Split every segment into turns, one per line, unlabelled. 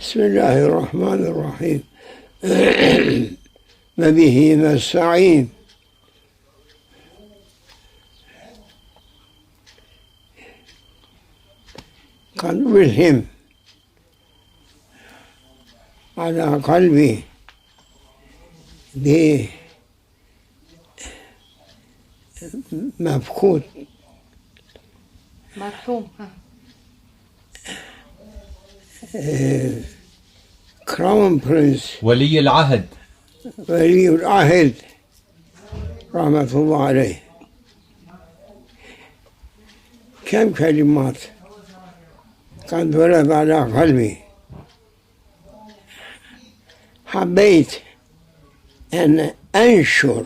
بسم الله الرحمن الرحيم. وبه نستعين قد ألهم على قلبي. بمفقود
مرحوم
كراون برنس
ولي العهد.
ولي العهد. رحمة الله عليه. كم كلمات؟ قد ورد على قلبي. حبيت أن أنشر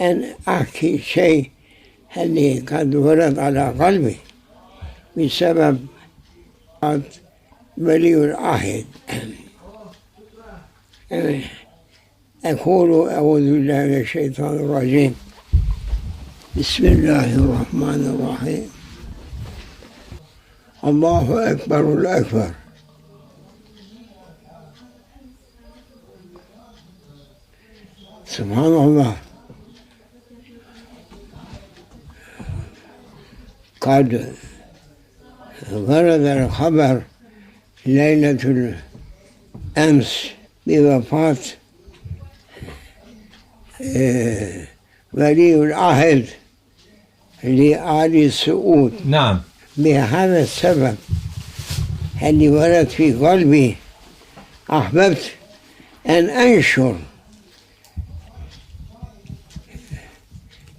أن أحكي شيء اللي قد ورد على قلبي بسبب قد ولي العهد أقول أعوذ بالله من الشيطان الرجيم. بسم الله الرحمن الرحيم. الله أكبر الأكبر. سبحان الله. قد ورد الخبر ليلة الأمس بوفاة آه، ولي العهد لآل سعود.
نعم.
بهذا السبب اللي ورد في قلبي أحببت أن أنشر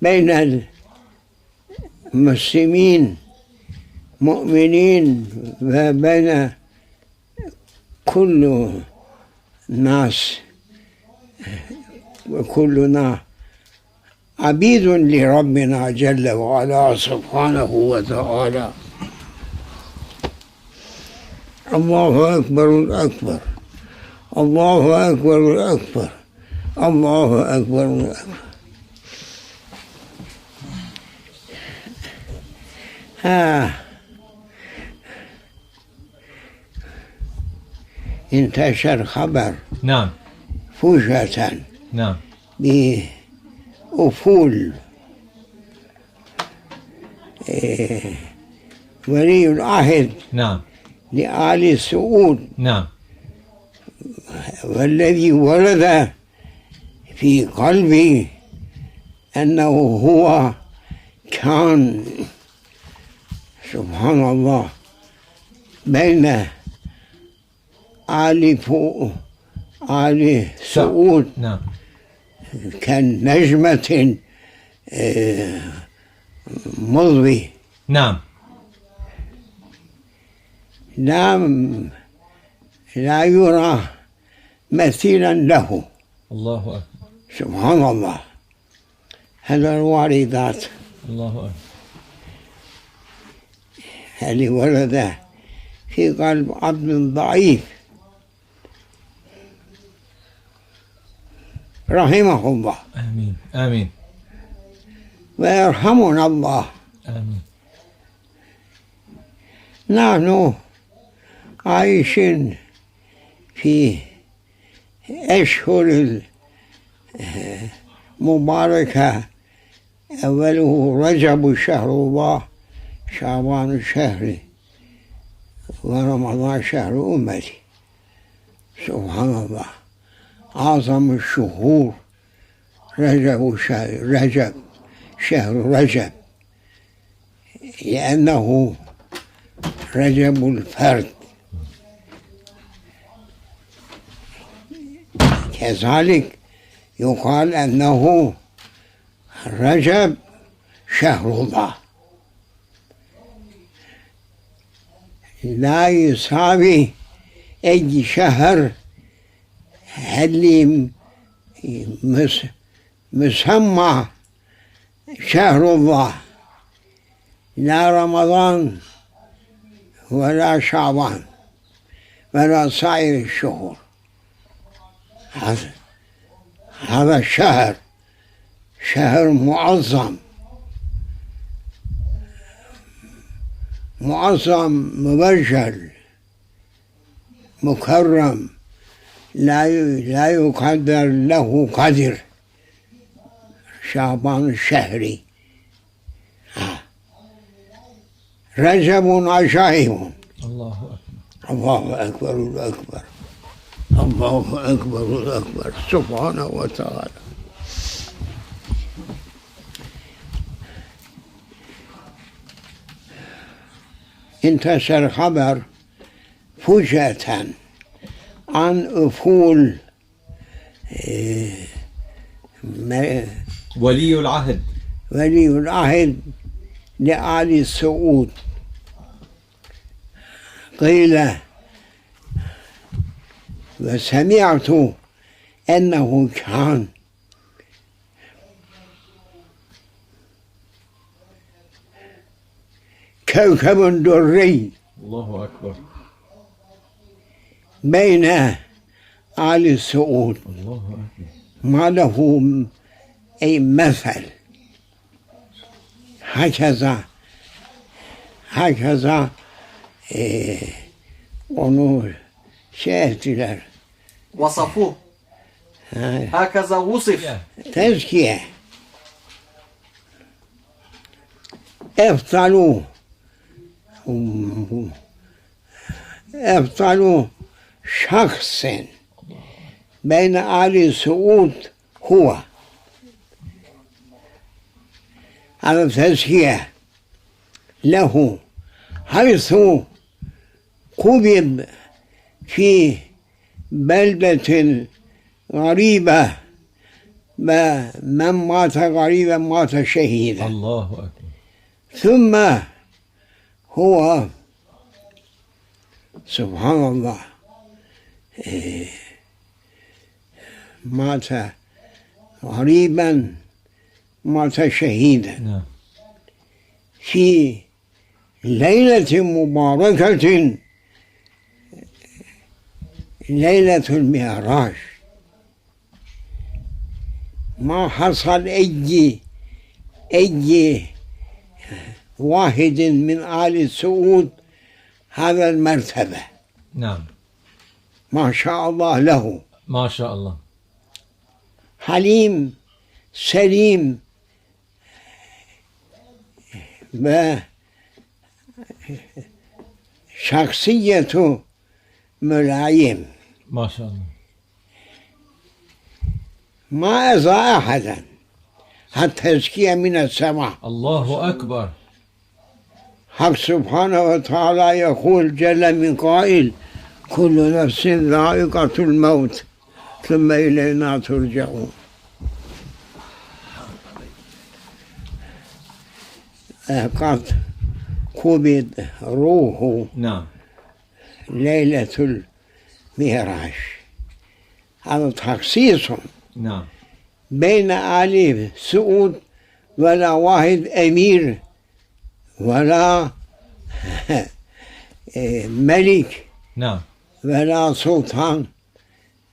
بين المسلمين مؤمنين وبين كل الناس وكلنا عبيد لربنا جل وعلا سبحانه وتعالى. الله أكبر الأكبر. الله أكبر الأكبر. الله أكبر الأكبر. ها انتشر خبر
نعم.
فجأة
نعم.
بأفول إيه، ولي العهد
نعم.
لآل سعود
نعم.
والذي ورد في قلبي أنه هو كان سبحان الله بين آل فوق آل سعود.
نعم.
كالنجمة آه، مضوي.
نعم.
لا لا يرى مثيلا له.
الله أكبر.
سبحان الله. هذا الواردات.
الله أكبر.
اللي ورد في قلب عبد ضعيف؟ رحمه الله
آمين. آمين.
ويرحمنا الله.
آمين.
نحن عايشين في أشهر المباركة. أوله رجب شهر الله شعبان شهري ورمضان شهر أمتي. سبحان الله. أعظم الشهور رجب شهر رجب شهر رجب لأنه رجب الفرد كذلك يقال أنه رجب شهر الله لا يساوي أي شهر اللي مس مسمى شهر الله لا رمضان ولا شعبان ولا سائر الشهور. هذا الشهر شهر معظم. معظم مبجل مكرم. لا لا يقدر له قدر. شعبان الشهري. آه. رجب عشائم
الله أكبر.
الله أكبر الأكبر الله أكبر الأكبر سبحانه وتعالى. انتشر خبر فجأة عن أفول إيه،
ولي العهد.
ولي العهد لآل سعود. قيل وسمعت أنه كان كوكب دري.
الله أكبر.
بين آل سعود
الله أكبر
ما له أي مثل هكذا هكذا إيه onu şey ettiler.
وصفوه
Ha,
هكذا وصف
tezkiye. Eftalu. Eftalu. Şahsen beyne Ali Suud huwa هذا تزكية له. حيث قبض في بلدة غريبة. ما- من مات غريبا مات شهيدا.
الله أكبر.
ثم هو. سبحان الله. مات غريبا مات شهيدا.
نعم.
في ليلة مباركة ليلة المعراج. ما حصل أي أي واحد من آل سعود هذا المرتبة.
نعم.
ما شاء الله له.
ما شاء الله.
حليم سليم. و شخصيته ملايم
ما شاء الله.
ما أذى أحدا. التزكية من السماء.
الله أكبر.
حق سبحانه وتعالى يقول جل من قائل كل نفس ذائقة الموت ثم إلينا ترجعون. قد قبض روحه
نعم.
ليلة المعراج هذا تخصيص
نعم.
بين آل سعود ولا واحد أمير ولا ملك.
نعم.
ولا سلطان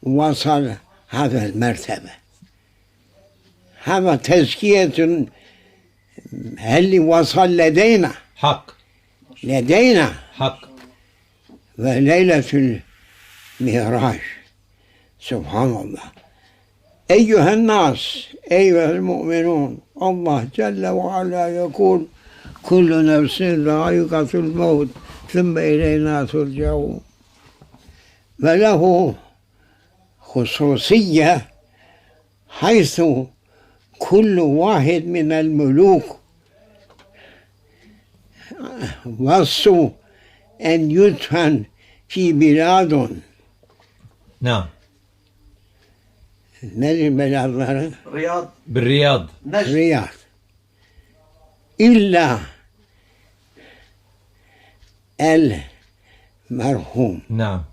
وصل هذا المرتبة هذا تزكية هل وصل لدينا
حق
لدينا
حق
وليلة المعراج سبحان الله أيها الناس أيها المؤمنون الله جل وعلا يقول كل نفس ذائقة الموت ثم إلينا ترجعون فله خصوصية حيث كل واحد من الملوك وصوا أن يدفن في بلاد.
نعم.
من البلاد
رياض.
بالرياض.
نجد
الرياض إلا المرحوم.
نعم.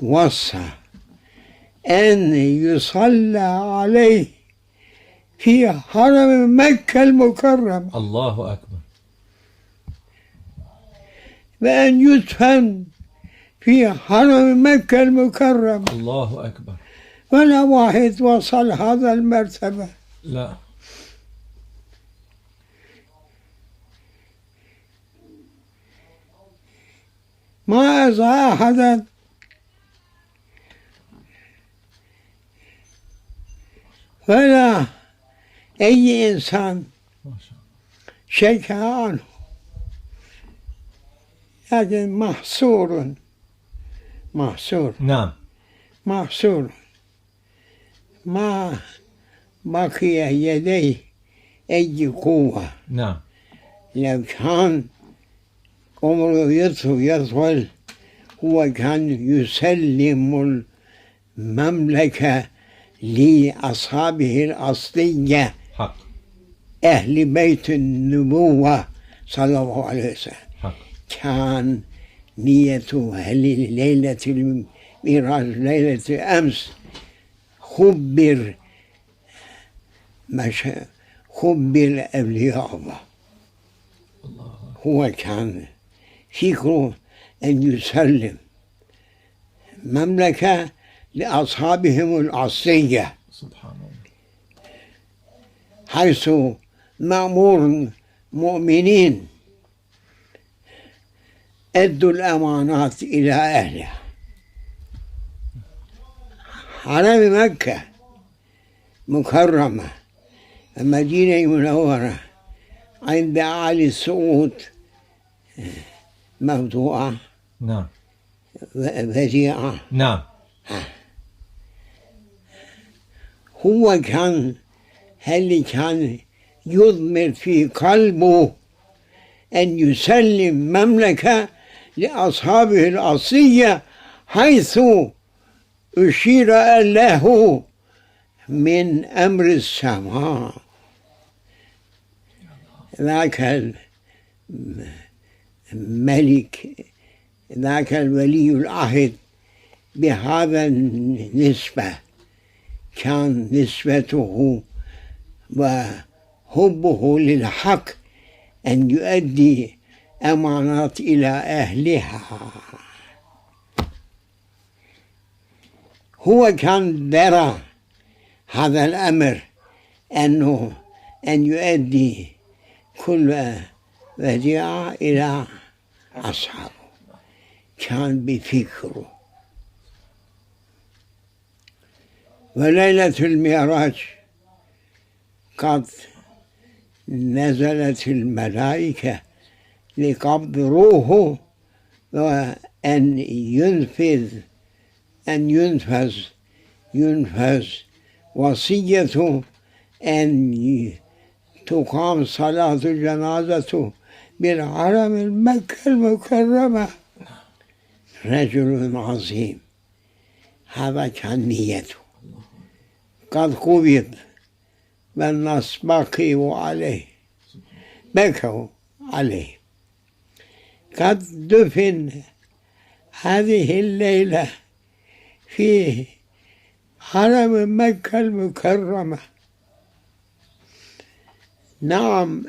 وصى أن يصلى عليه في حرم مكة المكرمة.
الله أكبر.
وأن يدفن في حرم مكة المكرمة.
الله أكبر.
ولا واحد وصل هذا المرتبة.
لا.
ما أذى أحدا فلا أي إنسان
ما شاء الله
شك عنه لكن محصور محصور
نعم
محصور ما بقي يديه أي قوة
نعم
لو كان عمره يطول يطول هو كان يسلم المملكة لأصحابه الأصلية
حق.
أهل بيت النبوة صلى الله عليه وسلم.
حق.
كان نيته هل ليلة الميراج ليلة أمس. خبر مش خبر أولياء الله. هو كان فكره أن يسلم. مملكة لأصحابهم الأصلية
سبحان الله
حيث مأمور مؤمنين أدوا الأمانات إلى أهلها. حرم مكة مكرمة المدينة المنورة عند أعلى السعود موضوعة
نعم.
بديعة
نعم.
هو كان اللي كان يضمر في قلبه أن يسلم مملكة لأصحابه الأصلية حيث أشير له من أمر السماء؟ ذاك الملك ذاك الولي العهد بهذا النسبة. كان نسبته وحبه للحق أن يؤدي أمانات إلى أهلها. هو كان درى هذا الأمر أنه أن يؤدي كل وديعة إلى أصحابه. كان بفكره. وليلة المعراج قد نزلت الملائكة لقبض روحه وأن ينفذ أن ينفذ ينفذ وصيته أن تقام صلاة الجنازة بالحرم المكة المكرمة. رجل عظيم. هذا كان نيته. قد قبض والناس بقيوا عليه بكوا عليه. قد دفن هذه الليلة في حرم مكة المكرمة. نعم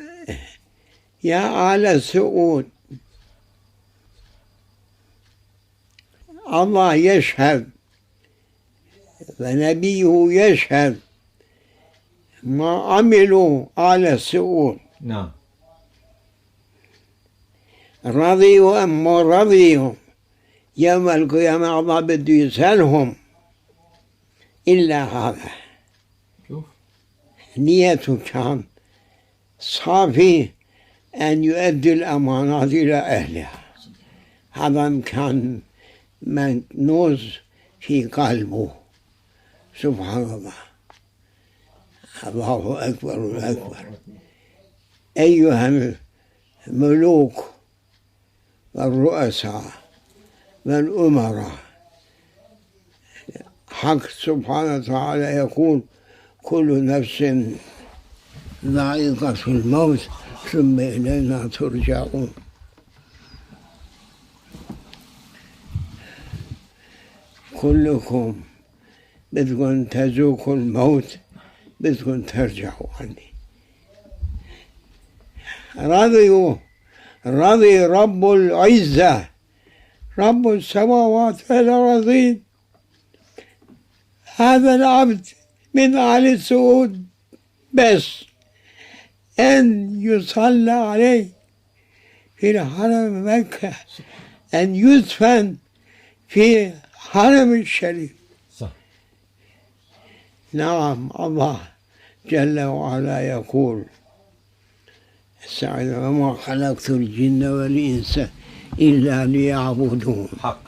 يا آل سعود الله يشهد ونبيه يشهد ما عملوا آل سعود
نعم.
رضيوا أم ما رضيوا يوم القيامة الله بده يسألهم إلا هذا.
شوف.
نيته كان صافي أن يؤدي الأمانات إلى أهلها. هذا كان منوز في قلبه. سبحان الله الله أكبر أكبر. أيها الملوك والرؤساء والأمراء حق سبحانه وتعالى يقول كل نفس ذائقة الموت ثم إلينا ترجعون. كلكم بدكم تذوقوا الموت بدكم ترجعوا عني. رضيوا رضي رب العزة رب السماوات والأرضين. هذا العبد من أهل السعود بس. أن يصلى عليه في حرم مكة أن يدفن في حرم الشريف. نعم الله جل وعلا يقول سعد وما خلقت الجن والإنس إلا ليعبدون.
حق.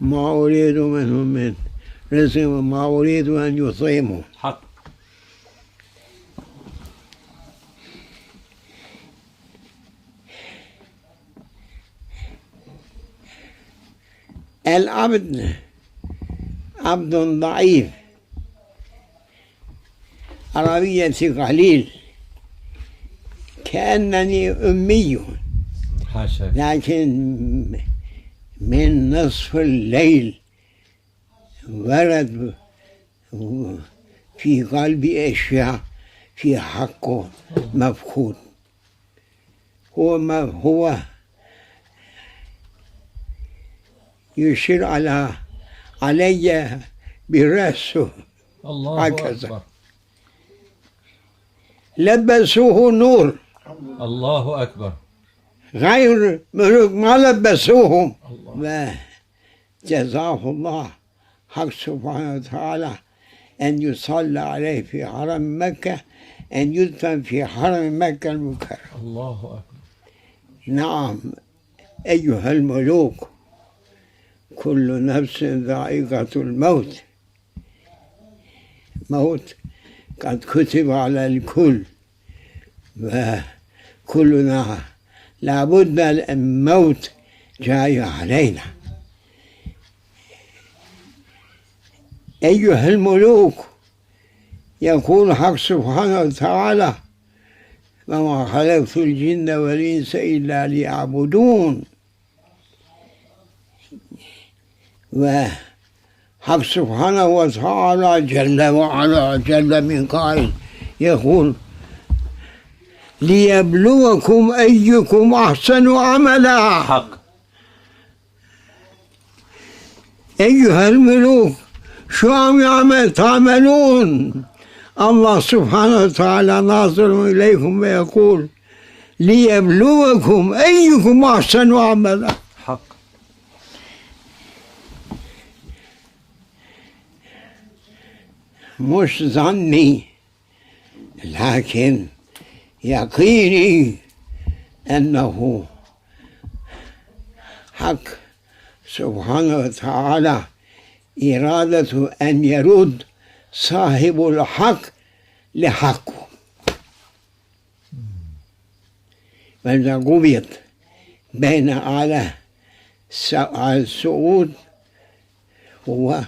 ما أريد منهم من رزق وما أريد أن يطعموا.
حق.
العبد عبد ضعيف. عربية قليل كأنني أمي.
حاشا.
لكن من نصف الليل ورد في قلبي أشياء في حقه مفقود. هو ما هو يشير على علي برأسه.
الله
هكذا.
أكبر.
لبسوه نور.
الله أكبر.
غير ملوك ما لبسوهم.
الله
جزاه الله حق سبحانه وتعالى أن يصلى عليه في حرم مكة أن يدفن في حرم مكة المكرم.
الله أكبر.
نعم أيها الملوك كل نفس ذائقة الموت. موت قد كتب على الكل. وكلنا لابد الموت جاي علينا. أيها الملوك يقول حق سبحانه وتعالى وما خلقت الجن والإنس إلا ليعبدون. وحق سبحانه وتعالى جل وعلا جل من قائل يقول ليبلوكم أيكم أحسن عملا.
حق.
أيها الملوك شو عم يعمل؟ تعملون. الله سبحانه وتعالى ناظر إليكم ويقول ليبلوكم أيكم أحسن عملا. مش ظني لكن يقيني أنه حق. سبحانه وتعالى إرادة أن يرد صاحب الحق لحقه. فإذا قضيت بين على السعود هو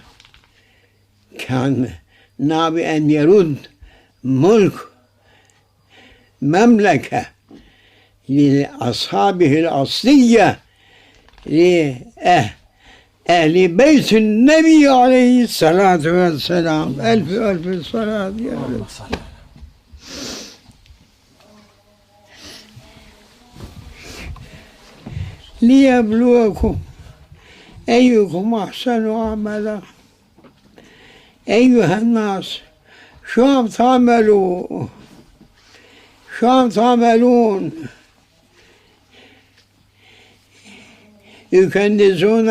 كان نابي أن يرد ملك مملكة لأصحابه الأصلية لأهل بيت النبي عليه الصلاة والسلام ألف ألف صلاة يا رب
اللهم صل على
ليبلوكم أيكم أحسن عملا أيها الناس شو عم تعملوا شو عم تعملون يكنزون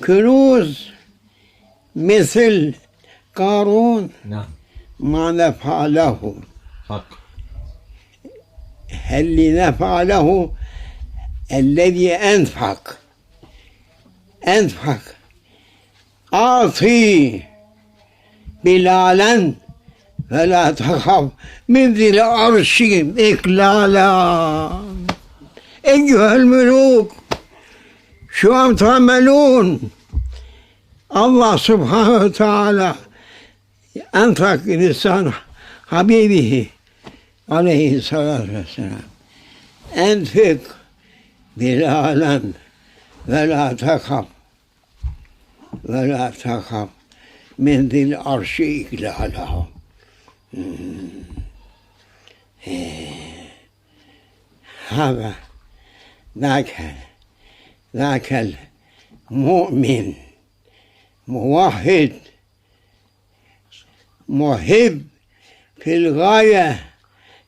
الكنوز مثل قارون
نعم
ما نفع له
حق
اللي نفع له الذي أنفق أنفق أعطي بلالا فلا تخف من ذي العرش إكلالا أيها الملوك شو عم تعملون الله سبحانه وتعالى أنفق لسان حبيبه عليه الصلاة والسلام أنفق بلالا من ذي العرش إكلاله هذا ذاك ذاك المؤمن موحد محب في الغاية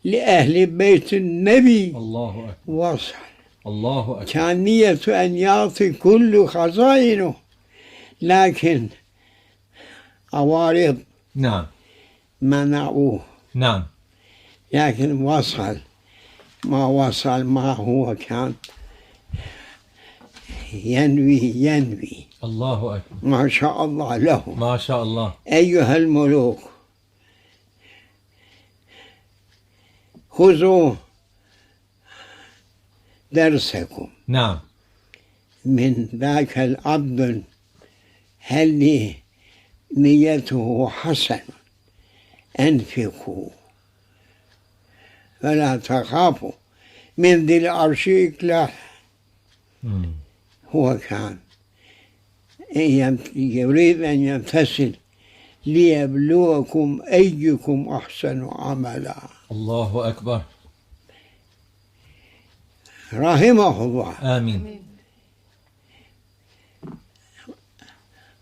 لأهل بيت النبي.
الله أكبر.
وصل
الله أكبر.
كان نية أن يعطي كل خزائنه لكن عوارض
نعم.
منعوه.
نعم.
لكن وصل ما وصل ما هو كان ينوي ينوي.
الله أكبر.
ما شاء الله له.
ما شاء الله.
أيها الملوك خذوا درسكم.
نعم.
من ذاك العبد هل نيته حسنة أنفقوا. فلا تخافوا. من ذي العرش إكلاه
مم.
هو كان. يريد أن يمتثل ليبلوكم أيكم أحسن عملا.
الله أكبر.
رحمه الله.
آمين.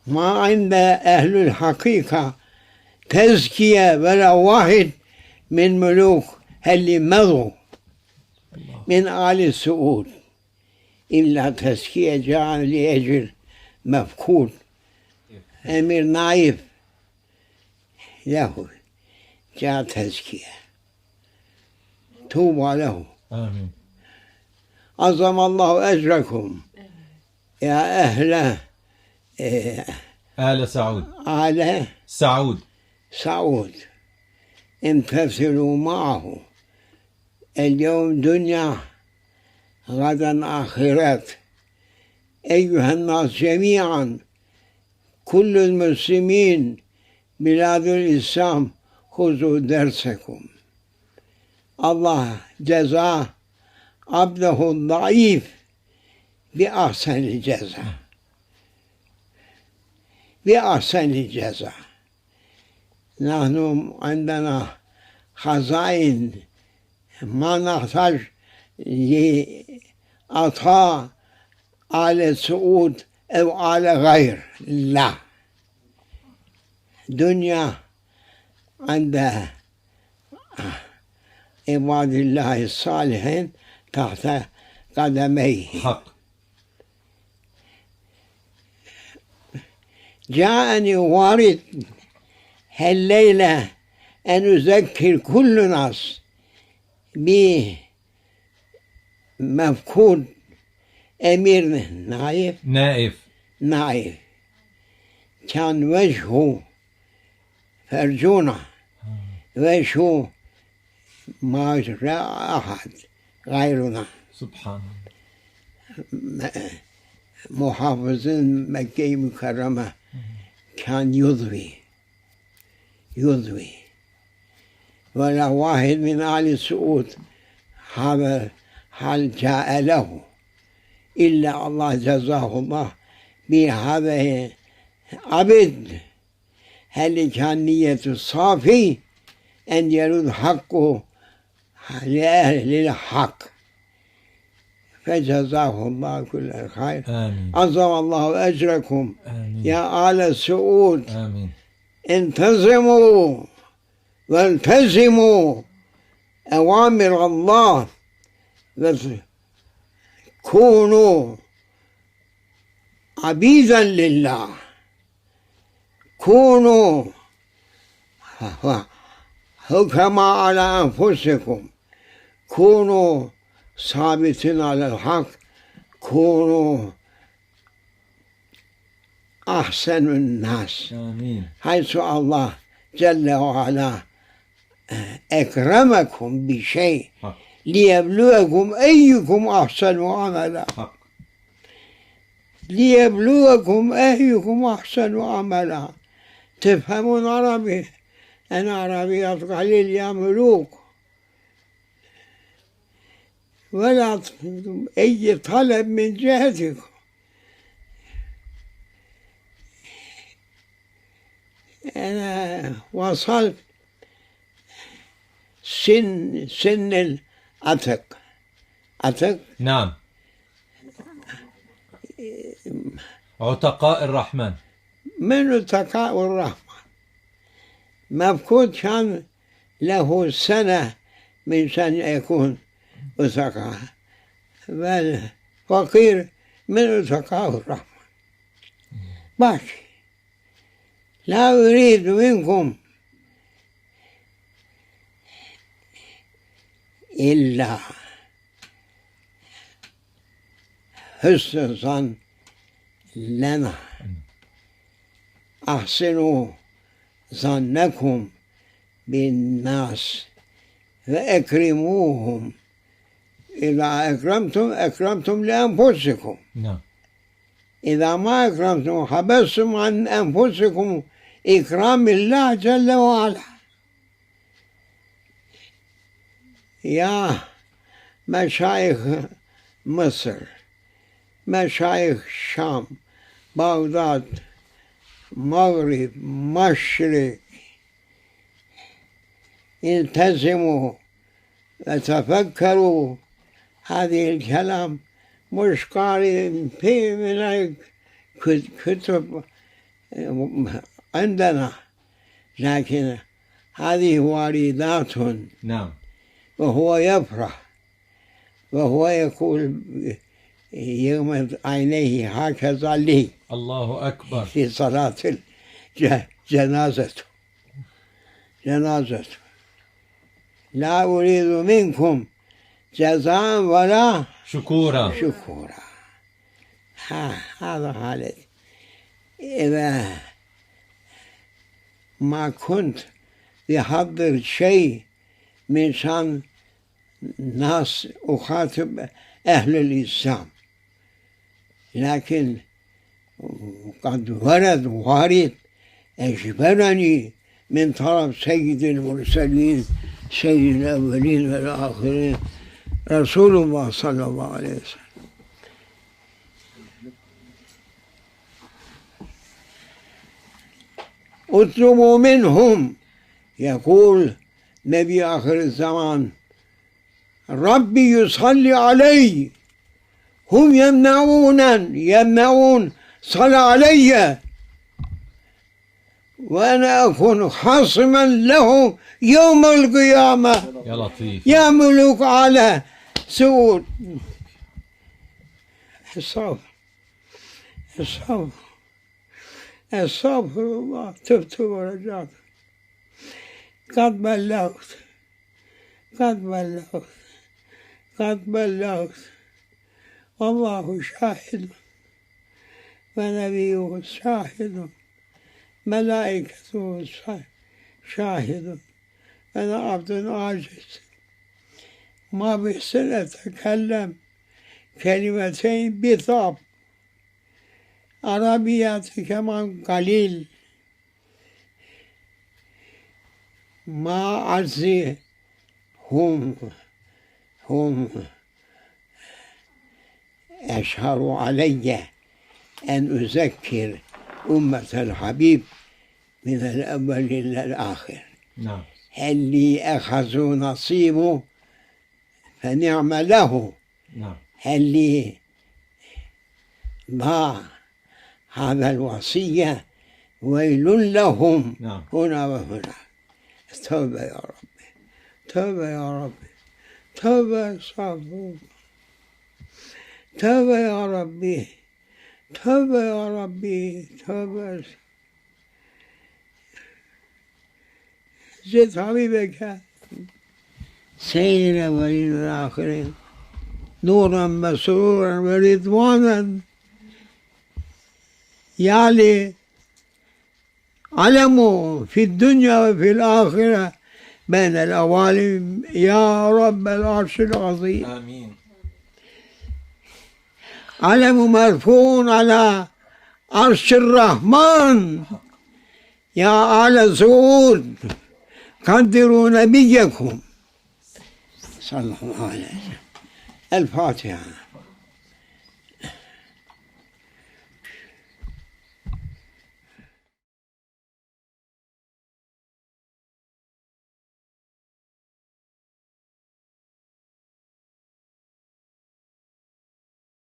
ما عند أهل الحقيقة. تزكية ولا واحد من ملوك اللي مضوا من آل سعود إلا تزكية جاء لأجل مفقود. أمير نايف له جاء تزكية. توبى له.
آمين.
عظم الله أجركم. يا أهل
آل سعود
آل
سعود
سعود امتثلوا معه اليوم دنيا غدا آخرات أيها الناس جميعا كل المسلمين بلاد الإسلام خذوا درسكم الله جزاه عبده الضعيف بأحسن الجزاء بأحسن الجزاء نحن عندنا خزائن ما نحتاج لأعطاء آل سعود أو آل غير لا دنيا عند عباد الله الصالحين تحت قدميه
حق
جاءني وارد هالليلة أن أذكر كل ناس بمفقود أمير نايف؟
نائف
نايف. كان وجهه فرجونة وجهه ما رأى أحد غيرنا.
سبحان الله.
محافظ مكة مكرمة. كان يضوي يضوي. ولا واحد من آل سعود هذا حال جاء له؟ إلا الله جزاه الله بهذا عبد هل كان نيته صافي أن يرد حقه لأهل الحق؟ فجزاه الله كل الخير
آمين.
عظم الله أجركم.
آمين.
يا آل سعود
آمين.
انتظموا والتزموا أوامر الله. كونوا عبيدا لله. كونوا حكما على أنفسكم. كونوا ثابتين على الحق كونوا أحسن الناس
آمين
حيث الله جل وعلا أكرمكم بشيء
حق
ليبلوكم أيكم أحسن عملا
حق
ليبلوكم أيكم أحسن عملا تفهمون عربي أنا عربيات قليل يا ملوك ولا تفهمون أي طلب من جهتكم أنا وصلت سن سن العتق عتق
نعم. عتقاء الرحمن.
من التقاء الرحمة مفقود كان له سنة من شأن يكون أتقاء بل فقير من أتقاء الرحمة ماشي. لا أريد منكم إلا حسن لنا. أحسنوا ظنكم بالناس فأكرموهم إذا أكرمتم أكرمتم لأنفسكم.
نعم.
إذا ما أكرمتم حبستم عن أنفسكم إكرام الله جل وعلا. يا مشايخ مصر مشايخ الشام بغداد مغرب مشرق التزموا وتفكروا هذه الكلام مش قارئ في من الكتب عندنا. لكن هذه واردات.
نعم.
وهو يفرح. وهو يقول يغمض عينيه هكذا لي.
الله أكبر.
في صلاة جنازته. جنازته. لا أريد منكم جزاء ولا
شكورا.
شكورا. ها هذا حالتي إذا ما كنت بحضر شيء من شأن ناس أخاطب أهل الإسلام لكن قد ورد وارد أجبرني من طرف سيد المرسلين سيد الأولين والآخرين رسول الله صلى الله عليه وسلم اطلبوا منهم يقول نبي آخر الزمان ربي يصلي علي هم يمنعون يمنعون صلى علي وأنا أكون خاصما له يوم القيامة
يا لطيف
يا ملوك سعود الصبر. الصبر. استغفر الله تبت ورجعت. قد بلغت. قد بلغت. قد بلغت. والله شاهد. ونبيه شاهد. ملائكته شاهد. أنا عبد عاجز. ما بحسن أتكلم كلمتين بطاب عربيات كمان قليل. ما عزي هم هم. أشهروا علي أن أذكر أمة الحبيب من الأول إلى الآخر
نعم
اللي أخذوا نصيبه؟ فنعم له.
نعم.
اللي ضاع هذا الوصية؟ ويل لهم.
نعم.
هنا وهنا. توبة يا ربي توبة يا ربي توبة صابون. توبة يا ربي. توبة يا ربي. توبة. زد حبيبك. سيد الأولين والآخرين نورا مسرورا ورضوانا. يعلي علمه في الدنيا وفي الآخرة بين الأوالم يا رب العرش العظيم.
آمين.
علم مرفوع على عرش الرحمن. يا آل سعود قدروا نبيكم. صلى الله عليه وسلم الفاتحة